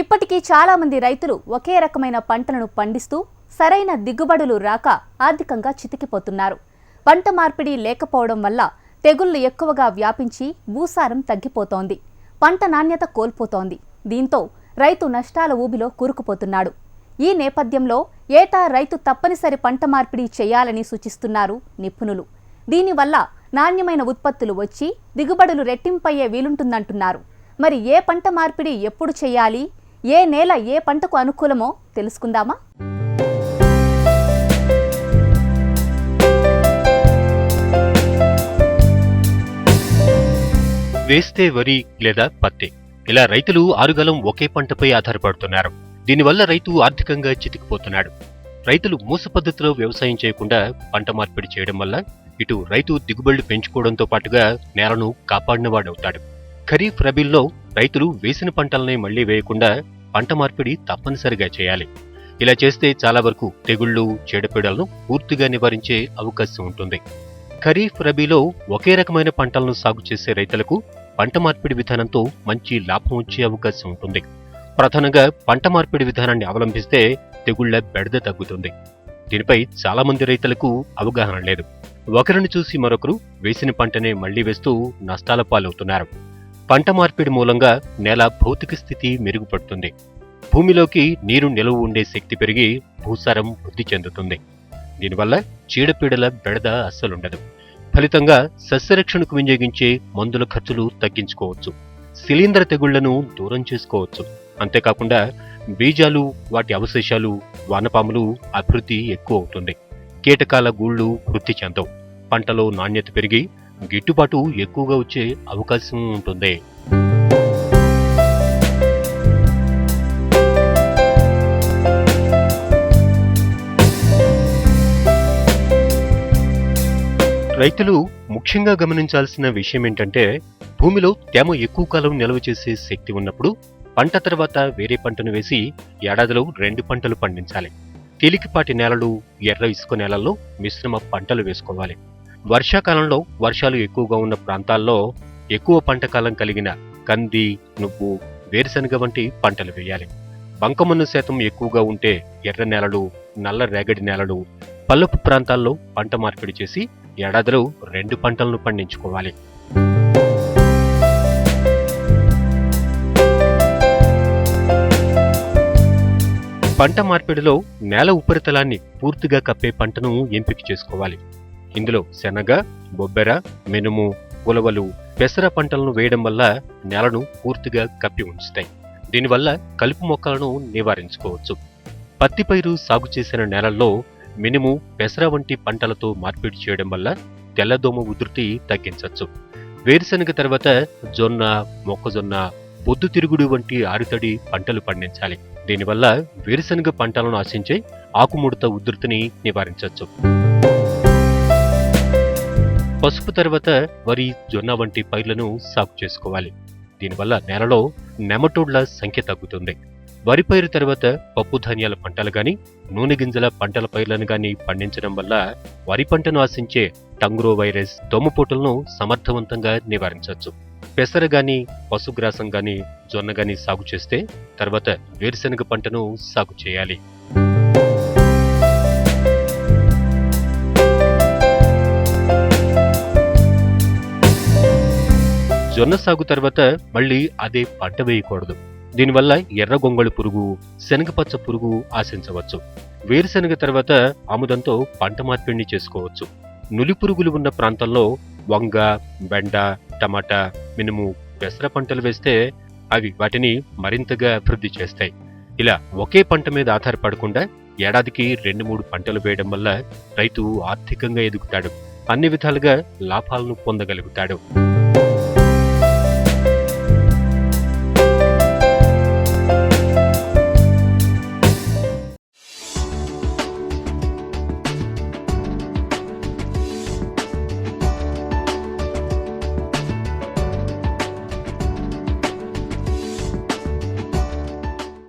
ఇప్పటికీ చాలామంది రైతులు ఒకే రకమైన పంటలను పండిస్తూ సరైన దిగుబడులు రాక ఆర్థికంగా చితికిపోతున్నారు. పంట మార్పిడి లేకపోవడం వల్ల తెగుళ్ళు ఎక్కువగా వ్యాపించి భూసారం తగ్గిపోతోంది. పంట నాణ్యత కోల్పోతోంది. దీంతో రైతు నష్టాల ఊబిలో కూరుకుపోతున్నాడు. ఈ నేపథ్యంలో ఏటా రైతు తప్పనిసరి పంట మార్పిడి చేయాలని సూచిస్తున్నారు నిపుణులు. దీనివల్ల నాణ్యమైన ఉత్పత్తులు వచ్చి దిగుబడులు రెట్టింపయ్యే వీలుంటుందంటున్నారు. మరి ఏ పంట మార్పిడి ఎప్పుడు చేయాలి? ఏ నేల ఏ పంటకు అనుకూలమో తెలుసుకుందామా? వేస్తే వరి లేదా పత్తి. ఇలా రైతులు ఆరుగలం ఒకే పంటపై ఆధారపడుతున్నారు. దీనివల్ల రైతు ఆర్థికంగా చితికిపోతున్నాడు. రైతులు మూస పద్ధతిలో వ్యవసాయం చేయకుండా పంట మార్పిడి చేయడం వల్ల ఇటు రైతు దిగుబడులు పెంచుకోవడంతో పాటుగా నేలను కాపాడినవాడవుతాడు. ఖరీఫ్ రబీల్లో రైతులు వేసిన పంటలనే మళ్ళీ వేయకుండా పంట మార్పిడి తప్పనిసరిగా చేయాలి. ఇలా చేస్తే చాలా వరకు తెగుళ్ళు చీడపీడలను పూర్తిగా నివారించే అవకాశం ఉంటుంది. ఖరీఫ్ రబీలో ఒకే రకమైన పంటలను సాగు చేసే రైతులకు పంట మార్పిడి విధానంతో మంచి లాభం వచ్చే అవకాశం ఉంటుంది. ప్రధానంగా పంట మార్పిడి విధానాన్ని అవలంబిస్తే తెగుళ్ళ బెడద తగ్గుతుంది. దీనిపై చాలా మంది రైతులకు అవగాహన లేదు. ఒకరిని చూసి మరొకరు వేసిన పంటనే మళ్ళీ వేస్తూ నష్టాల పాలవుతున్నారు. పంట మార్పిడి మూలంగా నేల భౌతిక స్థితి మెరుగుపడుతుంది. భూమిలోకి నీరు నిలువ ఉండే శక్తి పెరిగి భూసారం వృద్ధి చెందుతుంది. దీనివల్ల చీడపీడల బెడద అస్సలుండదు. ఫలితంగా సస్యరక్షణకు వినియోగించే మందుల ఖర్చులు తగ్గించుకోవచ్చు. శిలీంద్ర తెగుళ్ళను దూరం చేసుకోవచ్చు. అంతేకాకుండా బీజాలు వాటి అవశేషాలు వానపాములు అభివృద్ధి ఎక్కువ అవుతుంది. కీటకాల గూళ్ళు వృద్ధి చెందవు. పంటలో నాణ్యత పెరిగి గిట్టుబాటు ఎక్కువగా వచ్చే అవకాశం ఉంటుంది. రైతులు ముఖ్యంగా గమనించాల్సిన విషయం ఏంటంటే భూమిలో తేమ ఎక్కువ కాలం నిల్వ చేసే శక్తి ఉన్నప్పుడు పంట తర్వాత వేరే పంటను వేసి ఏడాదిలో రెండు పంటలు పండించాలి. తేలికపాటి నేలలు ఎర్ర ఇసుక నేలల్లో మిశ్రమ పంటలు వేసుకోవాలి. వర్షాకాలంలో వర్షాలు ఎక్కువగా ఉన్న ప్రాంతాల్లో ఎక్కువ పంట కాలం కలిగిన కంది నువ్వు వేరుశనగ వంటి పంటలు వేయాలి. బంకమన్ను శాతం ఎక్కువగా ఉంటే ఎర్ర నేలలు నల్ల రేగడి నేలలు పల్లపు ప్రాంతాల్లో పంట మార్పిడి చేసి ఏడాదిలో రెండు పంటలను పండించుకోవాలి. పంట మార్పిడిలో నేల ఉపరితలాన్ని పూర్తిగా కప్పే పంటను ఎంపిక చేసుకోవాలి. ఇందులో శనగ బొబ్బెర మినుము ఉలవలు పెసర పంటలను వేయడం వల్ల నేలను పూర్తిగా కప్పి ఉంచుతాయి. దీనివల్ల కలుపు మొక్కలను నివారించుకోవచ్చు. పత్తి పైరు సాగు చేసిన నేలల్లో మినుము పెసర వంటి పంటలతో మార్పిడి చేయడం వల్ల తెల్లదోమ ఉధృతి తగ్గించవచ్చు. వేరుశనగ తర్వాత జొన్న మొక్కజొన్న పొద్దుతిరుగుడు వంటి ఆరుతడి పంటలు పండించాలి. దీనివల్ల వేరుశనగ పంటలను ఆశించే ఆకుముడత ఉధృతిని నివారించవచ్చు. పసుపు తర్వాత వరి జొన్న వంటి పైర్లను సాగు చేసుకోవాలి. దీనివల్ల నేలలో నెమటోడ్ల సంఖ్య తగ్గుతుంది. వరి పైరు తర్వాత పప్పు ధాన్యాల పంటలు గాని నూనె గింజల పంటల పైర్లను గాని పండించడం వల్ల వరి పంటను ఆశించే టంగ్రో వైరస్ దోమపోటులను సమర్థవంతంగా నివారించవచ్చు. పెసర గాని పశుగ్రాసం గాని జొన్న గాని సాగు చేస్తే తర్వాత వేరుశనగ పంటను సాగు చేయాలి. జొన్న సాగు తర్వాత మళ్ళీ అదే పంట వేయకూడదు. దీనివల్ల ఎర్ర గొంగళి పురుగు శనగపచ్చ పురుగు ఆశించవచ్చు. వేరుశనగ తర్వాత ఆముదంతో పంట మార్పిడిని చేసుకోవచ్చు. నులి పురుగులు ఉన్న ప్రాంతంలో వంగ బెండ టమాటా మినుము పెసర పంటలు వేస్తే అవి వాటిని మరింతగా అభివృద్ధి చేస్తాయి. ఇలా ఒకే పంట మీద ఆధారపడకుండా ఏడాదికి రెండు మూడు పంటలు వేయడం వల్ల రైతు ఆర్థికంగా ఎదుగుతాడు. అన్ని విధాలుగా లాభాలను పొందగలుగుతాడు.